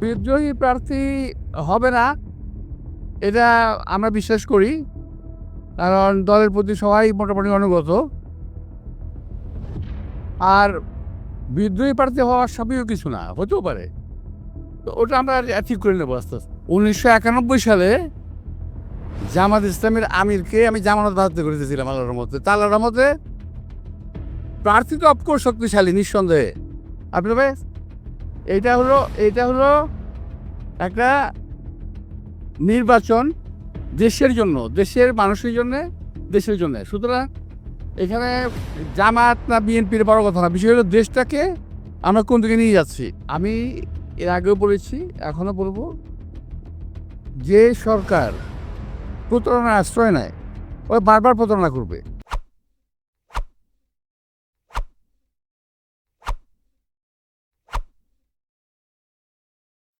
বিদ্রোহী প্রার্থী হবে না, এটা আমরা বিশ্বাস করি, কারণ দলের প্রতি সবাই মোটামুটি অনুগত। আর বিদ্রোহী প্রার্থী হওয়ার সবইও কিছু না, হতেও পারে। তো ওটা আমরা ঠিক করে নেব আস্তে আস্তে। উনিশশো একানব্বই সালে জামাত ইসলামের আমিরকে আমি জামানত বাহাতে করে দিয়েছিলাম আল্লাহর মধ্যে তা আল্লাহর মধ্যে প্রার্থী তো অফকোর্স শক্তিশালী, নিঃসন্দেহে। আপনি এইটা হলো এইটা হলো একটা নির্বাচন দেশের জন্য, দেশের মানুষের জন্য, দেশের জন্য। সুতরাং এখানে জামাত না বিএনপির বড় কথা না, বিষয় হলো দেশটাকে আমরা কোন দিকে নিয়ে যাচ্ছি? আমি এর আগেও বলেছি, এখনও বলব, যে সরকার প্রতারণার আশ্রয় নেয় ওই বারবার প্রতারণা করবে।